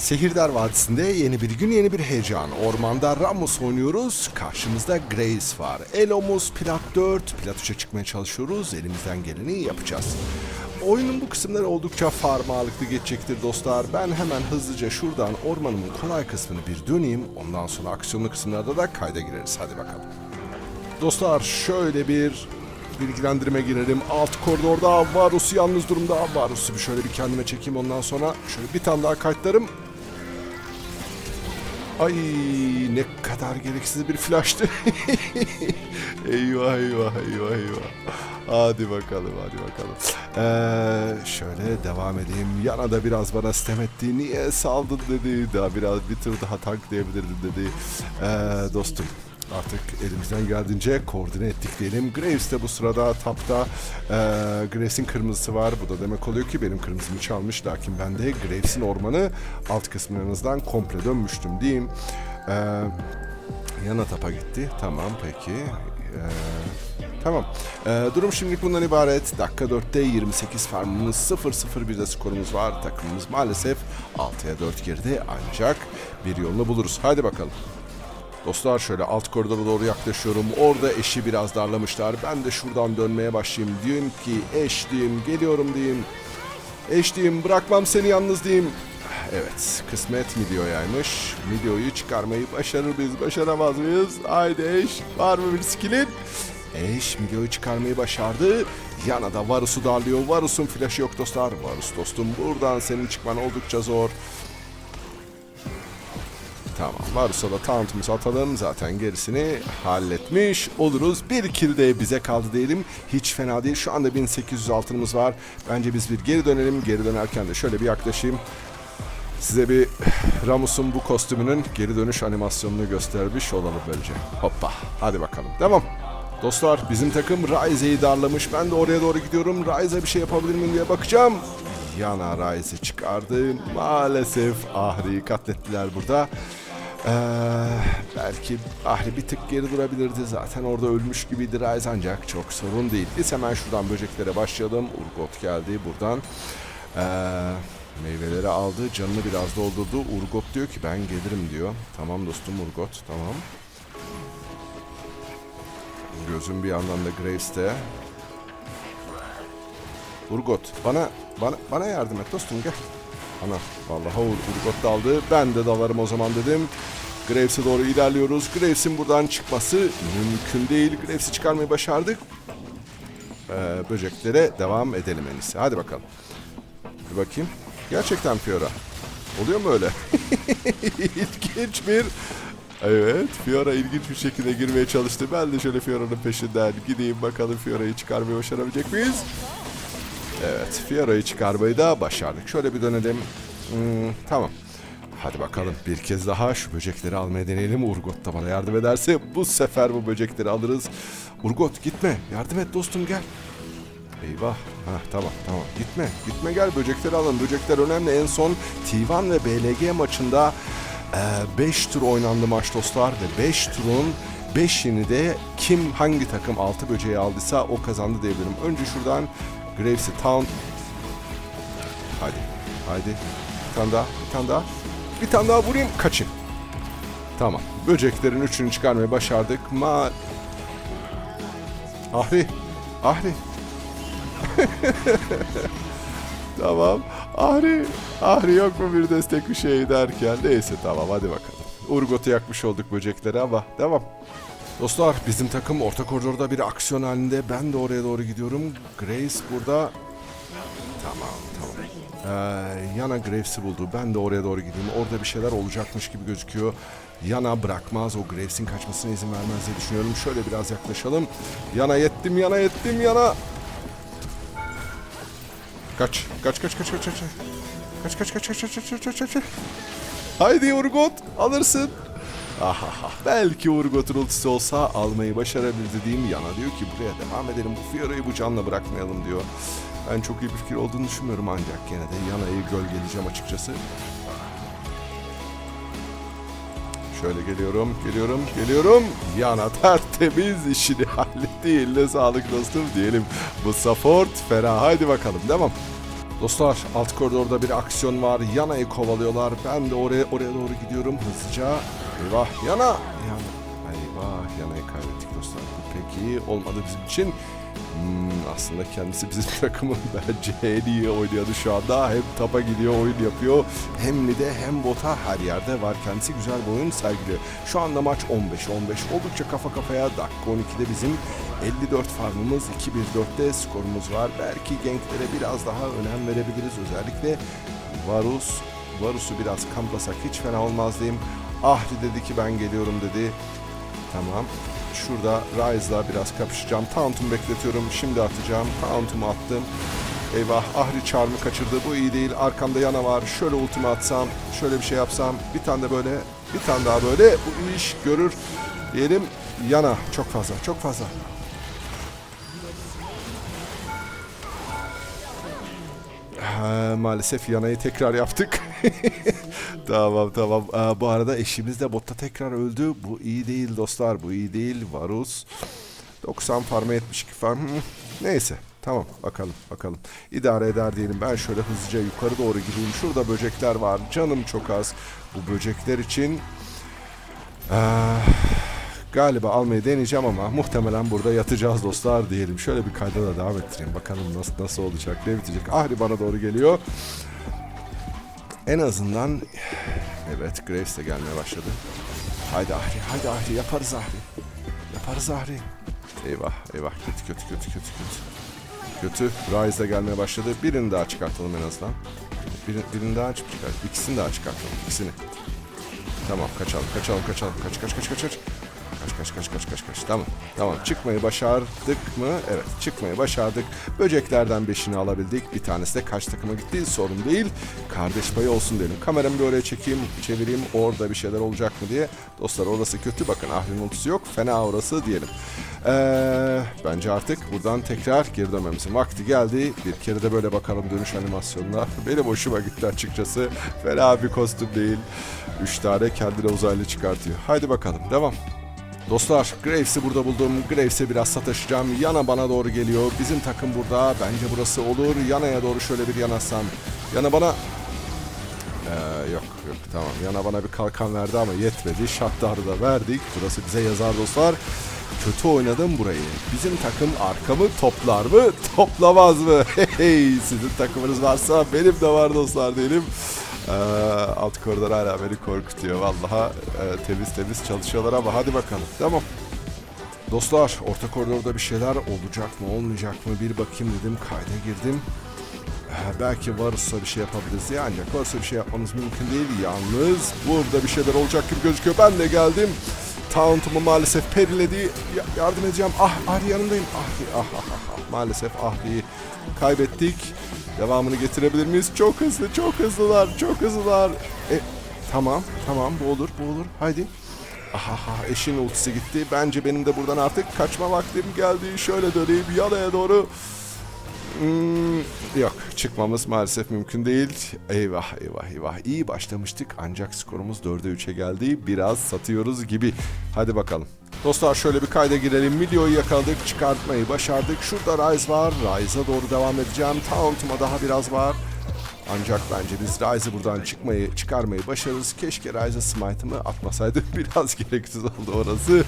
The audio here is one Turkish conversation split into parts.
Sehirdar Vadisi'nde yeni bir gün yeni bir heyecan. Ormanda Ramos oynuyoruz. Karşımızda Grace var. Elomuz plat 4. Plat 3'e çıkmaya çalışıyoruz. Elimizden geleni yapacağız. Oyunun bu kısımları oldukça farm ağırlıklı geçecektir dostlar. Ben hemen hızlıca şuradan ormanımın kolay kısmını bir döneyim. Ondan sonra aksiyonlu kısımlarda da kayda gireriz. Hadi bakalım. Dostlar şöyle bir bilgilendirme girelim. Alt koridorda Varus'u yalnız durumda. Varus'u bir şöyle bir kendime çekeyim ondan sonra şöyle bir tane daha kayıtlarım. Ay ne kadar gereksiz bir flash'tı. eyvah eyvah eyvah eyvah. Hadi bakalım hadi bakalım. Ee, şöyle devam edeyim. Yana da biraz bana sitem etti. Niye saldın dedi. Daha biraz bir tur daha tanklayabilirdin dedi. Ee, dostum artık elimizden geldiğince koordine ettik diyelim. Graves de bu sırada tapta. Ee, Graves'in kırmızısı var. Bu da demek oluyor ki benim kırmızımı çalmış. Lakin ben de Graves'in ormanı alt kısmınızdan komple dönmüştüm diyeyim. Ee, yana tapa gitti. Tamam peki. Ee, Tamam. Ee, durum şimdilik bundan ibaret. Dakika 4'te 28 farmımız 0-0-1'de skorumuz var. Takımımız maalesef 6'ya 4 geride ancak bir yolunu buluruz. Hadi bakalım. Dostlar şöyle alt koridora doğru yaklaşıyorum. Orada eşi biraz darlamışlar. Ben de şuradan dönmeye başlayayım. Diyeyim ki eş diyeyim, geliyorum diyeyim. Eş diyeyim, bırakmam seni yalnız diyeyim. Evet, kısmet Midio'yaymış. Midio'yu çıkarmayı başarır mıyız, başaramaz mıyız? Haydi eş, var mı bir skillin? Eş Midio'yu çıkarmayı başardı. Yana da Varus'u darlıyor. Varus'un flash'ı yok dostlar. Varus dostum buradan senin çıkman oldukça zor. Varus'a da taunt'umuzu atalım. Zaten gerisini halletmiş oluruz. Bir kill de bize kaldı diyelim. Hiç fena değil. Şu anda 1800 altınımız var. Bence biz bir geri dönelim. Geri dönerken de şöyle bir yaklaşayım. Size bir Ramus'un bu kostümünün geri dönüş animasyonunu göstermiş olalım böylece. Hoppa. Hadi bakalım. Devam. Dostlar bizim takım Ryze'yi darlamış. Ben de oraya doğru gidiyorum. Ryze'a bir şey yapabilir miyim diye bakacağım. Yana Ryze'i çıkardı. Maalesef Ahri'yi katlettiler burada. Ee, belki Ahri bir tık geri durabilirdi. Zaten orada ölmüş gibiydi Ryze ancak çok sorun değil. Biz hemen şuradan böceklere başlayalım. Urgot geldi buradan. Ee, meyveleri aldı. Canını biraz doldurdu. Urgot diyor ki ben gelirim diyor. Tamam dostum Urgot tamam. Gözüm bir yandan da Graves'te. Urgot bana bana bana yardım et dostum gel. Ana vallahi Ur Urgot daldı. Ben de dalarım o zaman dedim. Graves'e doğru ilerliyoruz. Graves'in buradan çıkması mümkün değil. Graves'i çıkarmayı başardık. Ee, böceklere devam edelim en iyisi. Hadi bakalım. Bir bakayım. Gerçekten Fiora. Oluyor mu öyle? İlginç bir Evet, Fiora ilginç bir şekilde girmeye çalıştı. Ben de şöyle Fiora'nın peşinden gideyim bakalım Fiora'yı çıkarmayı başarabilecek miyiz? Evet, Fiora'yı çıkarmayı da başardık. Şöyle bir dönelim. Hmm, tamam. Hadi bakalım bir kez daha şu böcekleri almaya deneyelim. Urgot da bana yardım ederse bu sefer bu böcekleri alırız. Urgot gitme. Yardım et dostum gel. Eyvah. Hah, tamam tamam. Gitme. Gitme gel böcekleri alın. Böcekler önemli. En son T1 ve BLG maçında 5 tur oynandı maç dostlar ve 5 turun 5'ini de kim hangi takım 6 böceği aldıysa o kazandı diyebilirim. Önce şuradan Graves'i Town. Hadi. Hadi. Bir tane daha. Bir tane daha. Bir tane daha vurayım. Kaçın. Tamam. Böceklerin üçünü çıkarmayı başardık. Ma... Ahri. Ahri. Tamam. Ahri. Ahri yok mu bir destek bir şey derken. Neyse tamam hadi bakalım. Urgot'u yakmış olduk böcekleri ama devam. Dostlar bizim takım orta koridorda bir aksiyon halinde. Ben de oraya doğru gidiyorum. Grace burada. Tamam tamam. Ee, Yana Graves'i buldu. Ben de oraya doğru gideyim. Orada bir şeyler olacakmış gibi gözüküyor. Yana bırakmaz. O Graves'in kaçmasına izin vermez diye düşünüyorum. Şöyle biraz yaklaşalım. Yana yettim, yana yettim, yana. Kaç, kaç, kaç, kaç, kaç, kaç. Kaç, kaç, kaç, kaç, kaç, kaç, kaç, kaç. Haydi Urgot, alırsın. Ahaha. Belki Urgot'un ultisi olsa almayı başarabilirdi diyeyim. Yana diyor ki buraya devam edelim. Bu Fiora'yı bu canla bırakmayalım diyor. Ben çok iyi bir fikir olduğunu düşünmüyorum ancak gene de Yana'yı gölgeleyeceğim açıkçası. Şöyle geliyorum, geliyorum, geliyorum. Yana tertemiz işini halletti. Eline sağlık dostum diyelim. Bu support ferah. Haydi bakalım devam. Dostlar alt koridorda bir aksiyon var. Yana'yı kovalıyorlar. Ben de oraya oraya doğru gidiyorum hızlıca. Eyvah Yana. Yana. Eyvah Yana'yı kaybettik dostlar. Bu peki olmadı bizim için. Hmm, aslında kendisi bizim takımın bence en iyi oynayanı şu anda. Hem tapa gidiyor, oyun yapıyor. Hem de hem bota her yerde var. Kendisi güzel bir oyun sergiliyor. Şu anda maç 15-15. Oldukça kafa kafaya. Dakika 12'de bizim 54 farmımız, 2-1-4'te skorumuz var. Belki genklere biraz daha önem verebiliriz. Özellikle Varus. Varus'u biraz kamplasak hiç fena olmaz diyeyim. Ahri dedi ki ben geliyorum dedi. Tamam. Şurada Ryze'la biraz kapışacağım. Taunt'umu bekletiyorum. Şimdi atacağım. Taunt'umu attım. Eyvah Ahri Charm'ı kaçırdı. Bu iyi değil. Arkamda yana var. Şöyle ultimi atsam. Şöyle bir şey yapsam. Bir tane de böyle. Bir tane daha böyle. Bu iş görür. Diyelim yana. Çok fazla. Çok fazla. Ha, maalesef yanayı tekrar yaptık. tamam tamam. Aa, bu arada eşimiz de botta tekrar öldü. Bu iyi değil dostlar. Bu iyi değil. Varus. 90 farma 72 farm. Neyse. Tamam bakalım bakalım. İdare eder diyelim. Ben şöyle hızlıca yukarı doğru gideyim. Şurada böcekler var. Canım çok az. Bu böcekler için Aa, galiba almayı deneyeceğim ama muhtemelen burada yatacağız dostlar diyelim. Şöyle bir kayda da devam ettireyim. Bakalım nasıl nasıl olacak, ne bitecek. Ahri bana doğru geliyor. En azından evet Graves de gelmeye başladı. Haydi Ahri, haydi Ahri yaparız Ahri. Yaparız Ahri. Eyvah, eyvah. Kötü, kötü, kötü, kötü, kötü. Kötü. Rise de gelmeye başladı. Birini daha çıkartalım en azından. Birini, birini daha çıkart. İkisini daha çıkartalım. İkisini. Tamam kaçalım kaçalım kaçalım kaç kaç kaç kaç kaç kaç kaç kaç kaç kaç kaç. Tamam tamam. Çıkmayı başardık mı? Evet çıkmayı başardık. Böceklerden beşini alabildik. Bir tanesi de kaç takıma gitti. Sorun değil. Kardeş payı olsun diyelim kameramı bir oraya çekeyim çevireyim. Orada bir şeyler olacak mı diye. Dostlar orası kötü. Bakın Ahri'nin ultisi yok. Fena orası diyelim. Ee, bence artık buradan tekrar geri dönmemizin vakti geldi. Bir kere de böyle bakalım dönüş animasyonuna. Benim hoşuma gitti açıkçası. Fena bir kostüm değil. 3 tane kendine uzaylı çıkartıyor. Haydi bakalım devam. Dostlar Graves'i burada buldum. Graves'e biraz sataşacağım. Yana bana doğru geliyor. Bizim takım burada. Bence burası olur. Yana'ya doğru şöyle bir yanaşsam. Yana bana... Ee, yok yok tamam. Yana bana bir kalkan verdi ama yetmedi. Şartları da verdik. Burası bize yazar dostlar. Kötü oynadım burayı. Bizim takım arkamı toplar mı? Toplamaz mı? Hey, sizin takımınız varsa benim de var dostlar diyelim. Ee, alt koridor hala beni korkutuyor. Vallahi e, temiz temiz çalışıyorlar ama hadi bakalım. Tamam. Dostlar orta koridorda bir şeyler olacak mı olmayacak mı bir bakayım dedim. Kayda girdim. Ee, belki Varus'a bir şey yapabiliriz diye ancak Varus'a bir şey yapmamız mümkün değil. Yalnız burada bir şeyler olacak gibi gözüküyor. Ben de geldim. Taunt'umu maalesef periledi. Ya- yardım edeceğim. Ah Ahri yanındayım. Ahri ah, ah, ah, ah. Maalesef Ahri'yi kaybettik. Devamını getirebilir miyiz? Çok hızlı, çok hızlılar, çok hızlılar. E, tamam, tamam bu olur, bu olur. Haydi. Aha, eşin ultisi gitti. Bence benim de buradan artık kaçma vaktim geldi. Şöyle döneyim yanaya doğru. Hmm, yok çıkmamız maalesef mümkün değil. Eyvah eyvah eyvah. İyi başlamıştık ancak skorumuz 4'e 3'e geldi. Biraz satıyoruz gibi. Hadi bakalım. Dostlar şöyle bir kayda girelim. Milyo'yu yakaladık. Çıkartmayı başardık. Şurada Rise var. Rise'a doğru devam edeceğim. Taunt'uma daha biraz var. Ancak bence biz Rise'ı buradan çıkmayı, çıkarmayı başarırız. Keşke Rise'a smite'ımı atmasaydı. Biraz gereksiz oldu orası.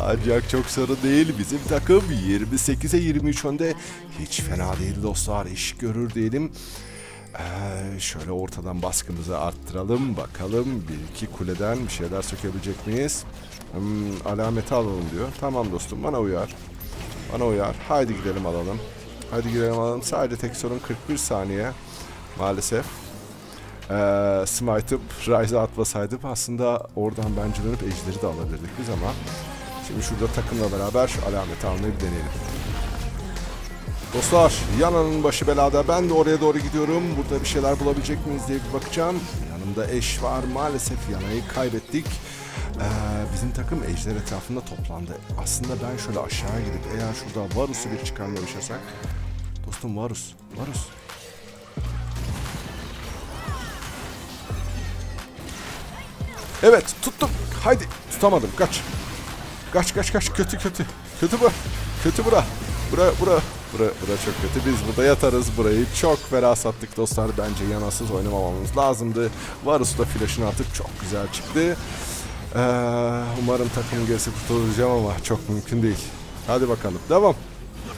Ancak çok sorun değil. Bizim takım 28'e 23 önde. Hiç fena değil dostlar. İş görür diyelim. Ee, şöyle ortadan baskımızı arttıralım. Bakalım bir iki kuleden bir şeyler sökebilecek miyiz? Hmm, alameti alalım diyor. Tamam dostum bana uyar. Bana uyar. Haydi gidelim alalım. Haydi gidelim alalım. Sadece tek sorun 41 saniye. Maalesef. Ee, Smite'ıp Rise'a atmasaydım aslında oradan bence dönüp Ejder'i de alabilirdik biz ama şimdi şurada takımla beraber şu alameti almayı bir deneyelim. Dostlar Yana'nın başı belada ben de oraya doğru gidiyorum. Burada bir şeyler bulabilecek miyiz diye bir bakacağım. Yanımda eş var maalesef Yana'yı kaybettik. Ee, bizim takım ejder etrafında toplandı. Aslında ben şöyle aşağı gidip eğer şurada Varus'u bir çıkarmaya başlasak. Dostum Varus, Varus. Evet tuttum. Haydi tutamadım kaç. Kaç kaç kaç kötü kötü. Kötü bu. Kötü bura. Bura bura. Bura, bura çok kötü. Biz burada yatarız burayı. Çok fena sattık dostlar. Bence yanasız oynamamamız lazımdı. Varus da flash'ını atıp çok güzel çıktı. Ee, umarım takımın gerisi kurtulacağım ama çok mümkün değil. Hadi bakalım. Devam.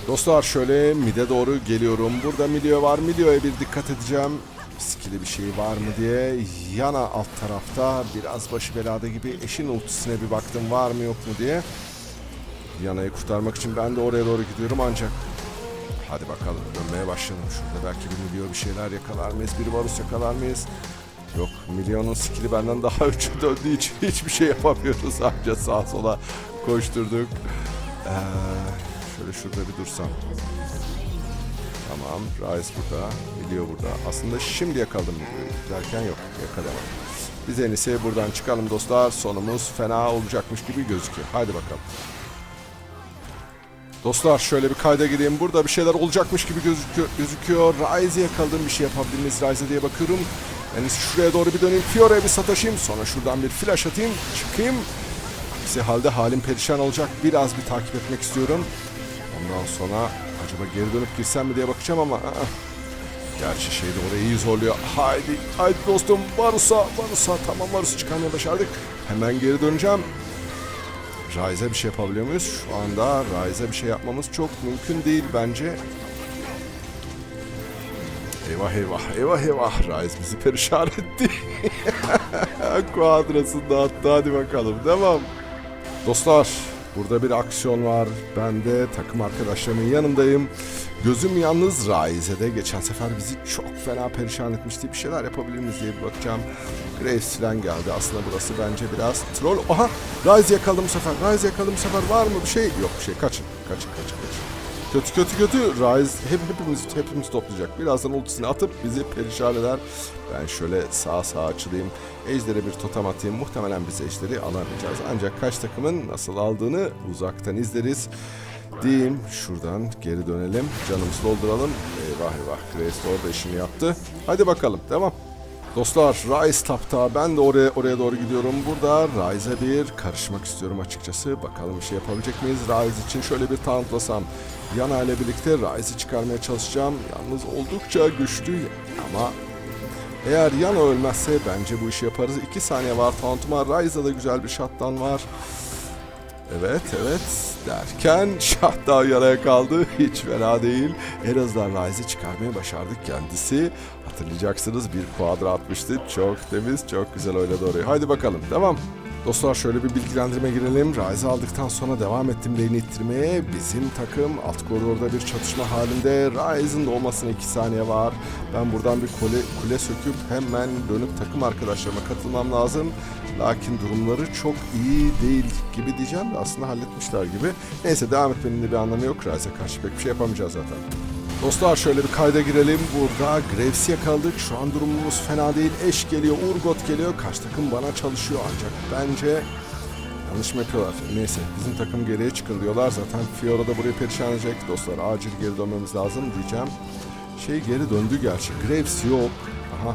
Dostlar şöyle mid'e doğru geliyorum. Burada Milio var. Milio'ya bir dikkat edeceğim. Skill'i bir şey var mı diye. Yana alt tarafta biraz başı belada gibi eşin ultisine bir baktım var mı yok mu diye. Yana'yı kurtarmak için ben de oraya doğru gidiyorum ancak Hadi bakalım dönmeye başlayalım. Şurada belki bir Milio bir şeyler yakalar mıyız? Bir Varus yakalar mıyız? Yok Milio'nun skill'i benden daha üçü döndüğü için hiçbir şey yapamıyoruz. Ancak sağa sola koşturduk. Ee, şöyle şurada bir dursam. Tamam Rise burada. Milio burada. Aslında şimdi yakaladım. Derken yok yakalamadım. Biz en iyisi buradan çıkalım dostlar. Sonumuz fena olacakmış gibi gözüküyor. Haydi bakalım. Dostlar şöyle bir kayda gireyim. Burada bir şeyler olacakmış gibi gözüküyor. gözüküyor. Rise'e yakaladım bir şey yapabilir miyiz Rise'e diye bakıyorum. En iyisi şuraya doğru bir döneyim. Fiora'ya bir sataşayım. Sonra şuradan bir flash atayım. Çıkayım. Aksi halde halim perişan olacak. Biraz bir takip etmek istiyorum. Ondan sonra acaba geri dönüp girsem mi diye bakacağım ama... Gerçi şey de orayı iyi zorluyor. Haydi, haydi dostum. Varus'a, Varus'a. Tamam Varus'u çıkarmaya başardık. Hemen geri döneceğim. Rise'e bir şey yapabiliyor muyuz? Şu anda Rise'e bir şey yapmamız çok mümkün değil bence. Eyvah eyvah eyvah eyvah Rise bizi perişan etti. Kuadrasını dağıttı hadi bakalım devam. Dostlar burada bir aksiyon var. Ben de takım arkadaşlarımın yanındayım. Gözüm yalnız Rise'e de geçen sefer bizi çok fena perişan etmişti. Bir şeyler yapabilir miyiz diye bir bakacağım. Graves falan geldi. Aslında burası bence biraz troll. Aha Rise yakaladım bu sefer. Rise yakaladım bu sefer. Var mı bir şey? Yok bir şey. Kaçın. Kaçın kaçın kaçın. Kötü kötü kötü. Rise hep, hepimiz hepimiz toplayacak. Birazdan ultisini atıp bizi perişan eder. Ben şöyle sağa sağa açılayım. Ejder'e bir totem atayım. Muhtemelen biz Ejder'i alamayacağız. Ancak kaç takımın nasıl aldığını uzaktan izleriz. Diyeyim şuradan geri dönelim. Canımızı dolduralım. Eyvah eyvah. Grace orada işini yaptı. Hadi bakalım devam. Dostlar Rise tapta ben de oraya oraya doğru gidiyorum. Burada Rise'e bir karışmak istiyorum açıkçası. Bakalım bir şey yapabilecek miyiz? Rise için şöyle bir tauntlasam. Yana ile birlikte Rise'i çıkarmaya çalışacağım. Yalnız oldukça güçlü ama eğer Yana ölmezse bence bu işi yaparız. 2 saniye var tauntuma. Rise'da da güzel bir shotdown var. Evet evet derken Şahdağ yaraya kaldı. Hiç fena değil. En azından Rise'i çıkarmaya başardık kendisi. Hatırlayacaksınız bir kuadra atmıştı. Çok temiz, çok güzel oynadı orayı. Haydi bakalım devam. Dostlar şöyle bir bilgilendirme girelim. Rise'i aldıktan sonra devam ettim lane'i ittirmeye. Bizim takım alt koridorda bir çatışma halinde. Rise'ın doğmasına 2 saniye var. Ben buradan bir kule, kule söküp hemen dönüp takım arkadaşlarıma katılmam lazım. Lakin durumları çok iyi değil gibi diyeceğim de aslında halletmişler gibi. Neyse devam etmenin de bir anlamı yok. Rise'e karşı pek bir şey yapamayacağız zaten. Dostlar şöyle bir kayda girelim. Burada Graves'i yakaladık. Şu an durumumuz fena değil. Eş geliyor, Urgot geliyor. Karşı takım bana çalışıyor ancak bence yanlış mı yapıyorlar? Neyse bizim takım geriye çıkın diyorlar. Zaten Fiora da burayı perişan edecek. Dostlar acil geri dönmemiz lazım diyeceğim. Şey geri döndü gerçi. Graves yok. Aha.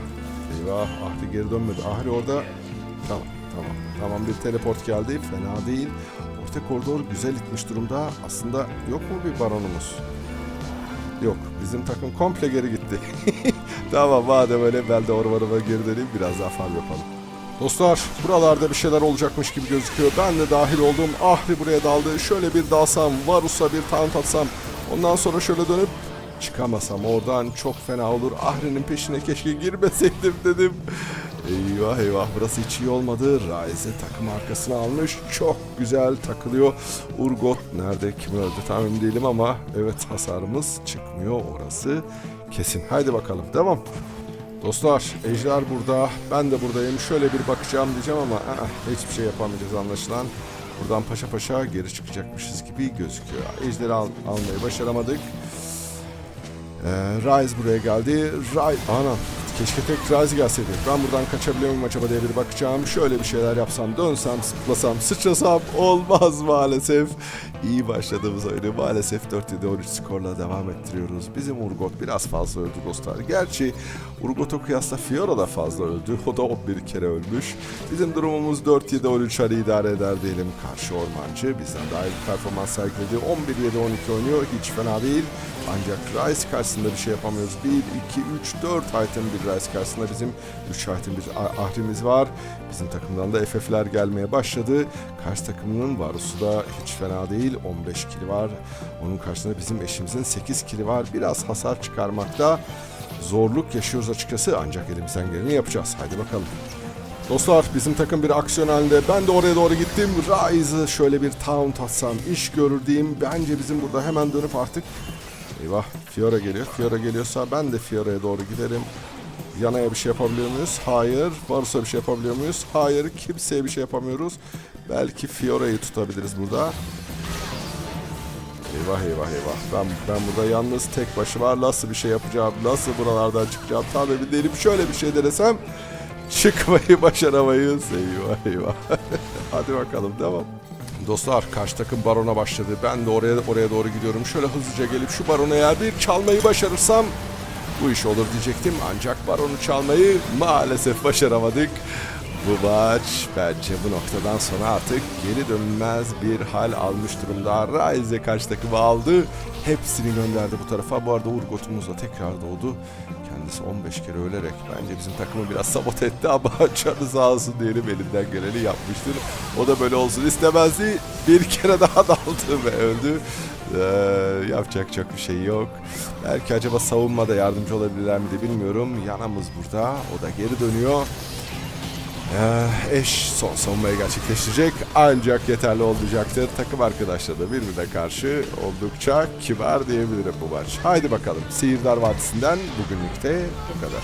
Eyvah. Ahri geri dönmedi. Ahri orada. Tamam. Tamam. Tamam bir teleport geldi. Fena değil. Orta koridor güzel itmiş durumda. Aslında yok mu bir baronumuz? Yok bizim takım komple geri gitti. tamam madem öyle ben de ormanıma geri döneyim biraz daha farm yapalım. Dostlar buralarda bir şeyler olacakmış gibi gözüküyor. Ben de dahil oldum. Ahri buraya daldı. Şöyle bir dalsam, Varus'a bir taunt atsam. Ondan sonra şöyle dönüp çıkamasam oradan çok fena olur. Ahri'nin peşine keşke girmeseydim dedim. Eyvah eyvah burası hiç iyi olmadı. Raize takım arkasına almış. Çok güzel takılıyor. Urgot nerede kim öldü tam emin değilim ama evet hasarımız çıkmıyor orası kesin. Haydi bakalım devam. Dostlar Ejder burada. Ben de buradayım. Şöyle bir bakacağım diyeceğim ama aa, hiçbir şey yapamayacağız anlaşılan. Buradan paşa paşa geri çıkacakmışız gibi gözüküyor. Ejder'i al- almayı başaramadık. Ee, Rise buraya geldi. Rise... Ana keşke tek Rise gelseydi. Ben buradan kaçabiliyor muyum acaba diye bir bakacağım. Şöyle bir şeyler yapsam, dönsem, zıplasam, sıçrasam olmaz maalesef. İyi başladığımız oyunu maalesef 4-7-13 skorla devam ettiriyoruz. Bizim Urgot biraz fazla öldü dostlar. Gerçi Urgot'a kıyasla Fiora da fazla öldü. O da 11 kere ölmüş. Bizim durumumuz 4-7-13 hani idare eder diyelim. Karşı ormancı bizden daha iyi performans sergiledi. 11-7-12 oynuyor. Hiç fena değil. Ancak Rice karşısında bir şey yapamıyoruz. 1, 2, 3, 4 item bir Rice karşısında bizim 3 item bir ahrimiz var. Bizim takımdan da FF'ler gelmeye başladı. Karşı takımının Varus'u da hiç fena değil. 15 kili var. Onun karşısında bizim eşimizin 8 kili var. Biraz hasar çıkarmakta zorluk yaşıyoruz açıkçası. Ancak elimizden geleni yapacağız. Haydi bakalım. Dostlar bizim takım bir aksiyon halinde. Ben de oraya doğru gittim. Rise'ı şöyle bir taunt atsam iş görür diyeyim. Bence bizim burada hemen dönüp artık Eyvah Fiora geliyor. Fiora geliyorsa ben de Fiora'ya doğru giderim. Yana'ya bir şey yapabiliyor muyuz? Hayır. Varus'a bir şey yapabiliyor muyuz? Hayır. Kimseye bir şey yapamıyoruz. Belki Fiora'yı tutabiliriz burada. Eyvah eyvah eyvah. Ben, ben burada yalnız tek başıma nasıl bir şey yapacağım? Nasıl buralardan çıkacağım? Tam emin değilim. Şöyle bir şey denesem çıkmayı başaramayız. Eyvah eyvah. Hadi bakalım devam. Dostlar karşı takım barona başladı. Ben de oraya oraya doğru gidiyorum. Şöyle hızlıca gelip şu barona eğer bir çalmayı başarırsam bu iş olur diyecektim. Ancak baronu çalmayı maalesef başaramadık. Bu maç bence bu noktadan sonra artık geri dönmez bir hal almış durumda. Rise karşı takımı aldı. Hepsini gönderdi bu tarafa. Bu arada Urgot'umuz da tekrar doğdu. Kendisi 15 kere ölerek bence bizim takımı biraz sabote etti ama canı sağ olsun diyelim elinden geleni yapmıştır. O da böyle olsun istemezdi. Bir kere daha daldı ve öldü. Ee, yapacak çok bir şey yok. Belki acaba savunmada yardımcı olabilirler mi de bilmiyorum. Yanamız burada. O da geri dönüyor. Ee, eş son savunmayı gerçekleştirecek ancak yeterli olacaktır. Takım arkadaşları da birbirine karşı oldukça kibar diyebilirim bu maç. Haydi bakalım Sihirdar Vadisi'nden bugünlük de bu kadar.